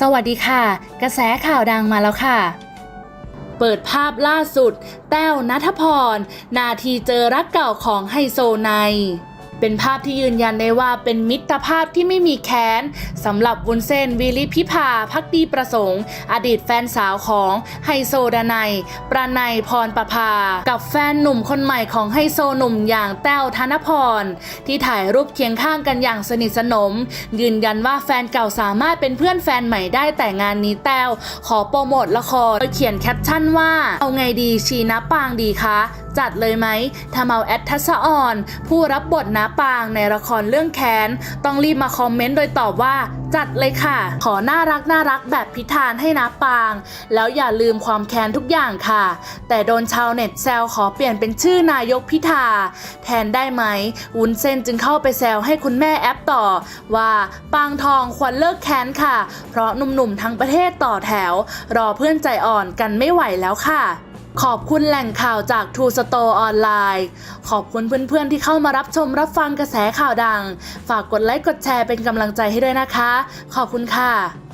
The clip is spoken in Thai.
สวัสดีค่ะ กระแสข่าวดังมาแล้วค่ะ เปิดภาพล่าสุด แต้วนัทพร นาทีเจอรักเก่าของไฮโซไน เป็นภาพที่ยืนยันได้ว่าเป็นมิตรภาพที่ไม่มีแค้นสำหรับวุ้นเส้นวิลิพิพาพักดีประสงค์ อดีตแฟนสาวของไฮโซดนัยประนัยพรประภา กับแฟนหนุ่มคนใหม่ของไฮโซหนุ่มอย่างแต้วธนพร ที่ถ่ายรูปเคียงข้างกันอย่างสนิทสนม ยืนยันว่าแฟนเก่าสามารถเป็นเพื่อนแฟนใหม่ได้แต่งานนี้แต้วขอโปรโมทละครโดยเขียนแคปชั่นว่า เอาไงดีชีนะปางดีคะจัดเลยไหมทำเอาแอดทัศออนผู้รับบทน้าปางในละครเรื่องแค้น ต้องรีบมาคอมเมนต์โดยตอบว่า จัดเลยค่ะ ขอน่ารักน่ารักแบบพิธานให้น้าปาง แล้วอย่าลืมความแค้นทุกอย่างค่ะ แต่โดนชาวเน็ตแซวขอเปลี่ยนเป็นชื่อนายกพิธาแทนได้ไหมวุ้นเส้นจึงเข้าไปแซวให้คุณแม่แอปต่อ ว่าปางทองควรเลิกแค้นค่ะ เพราะหนุ่มๆทั้งประเทศต่อแถว รอเพื่อนใจอ่อนกันไม่ไหวแล้วค่ะ ขอบคุณแหล่งข่าวจาก True Store ออนไลน์ ขอบคุณเพื่อนๆที่เข้ามารับชมรับฟังกระแสข่าวดัง ฝากกดไลค์กดแชร์เป็นกำลังใจให้ด้วยนะคะ ขอบคุณค่ะ